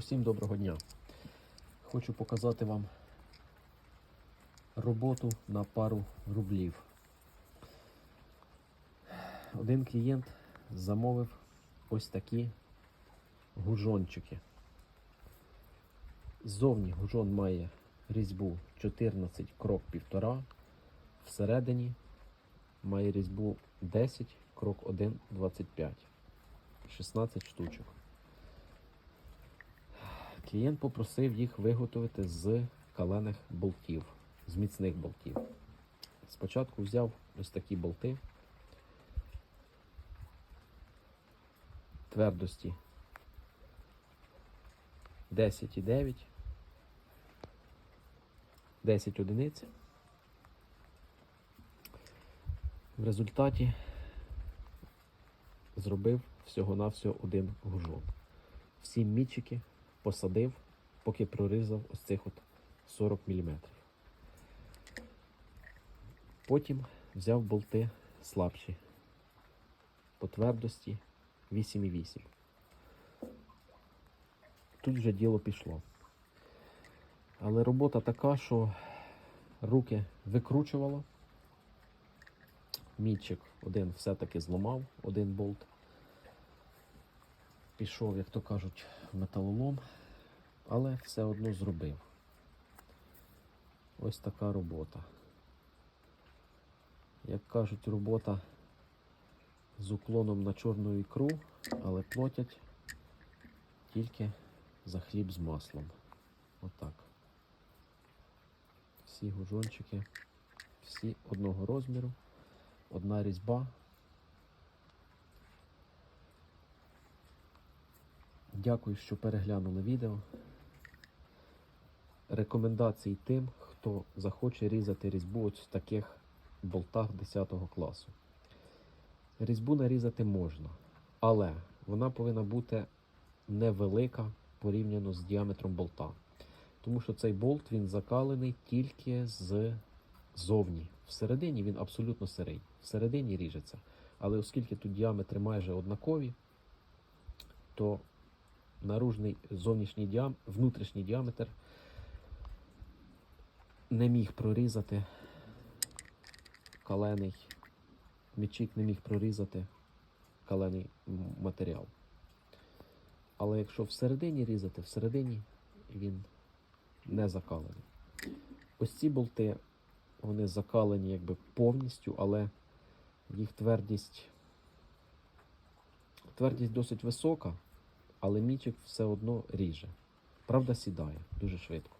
Усім доброго дня. Хочу показати вам роботу на пару рублів. Один клієнт замовив ось такі гужончики. Ззовні гужон має різьбу 14 крок 1,5, всередині має різьбу 10 крок 1, 25. 16 штучок. Клієнт попросив їх виготовити з калених болтів, з міцних болтів. Спочатку взяв ось такі болти твердості 10,9, 10 одиниць. В результаті зробив всього-навсього один гужон. Всі мічики посадив, поки прорізав ось цих от 40 мм. Потім взяв болти слабші по твердості 8,8. Тут вже діло пішло. Але робота така, що руки викручувало. Мітчик один все-таки зламав, один болт. Пішов, як то кажуть, в металолом, але все одно зробив. Ось така робота. Як кажуть, робота з уклоном на чорну ікру, але платять тільки за хліб з маслом. Отак. Всі гужончики, всі одного розміру, одна різьба. Дякую, що переглянули відео. Рекомендації тим, хто захоче різати різьбу ось в таких болтах 10 класу. Різьбу нарізати можна, але вона повинна бути невелика порівняно з діаметром болта. Тому що цей болт він закалений тільки з зовні. Всередині він абсолютно сирий. Всередині ріжеться. Але оскільки тут діаметри майже однакові, то наружний зовнішній діам... внутрішній діаметр не міг прорізати калений, мічик не міг прорізати калений матеріал. Але якщо всередині різати, всередині він не закалений. Ось ці болти, вони закалені якби повністю, але їх твердість, твердість досить висока, але мічик все одно ріже. Правда, сідає дуже швидко.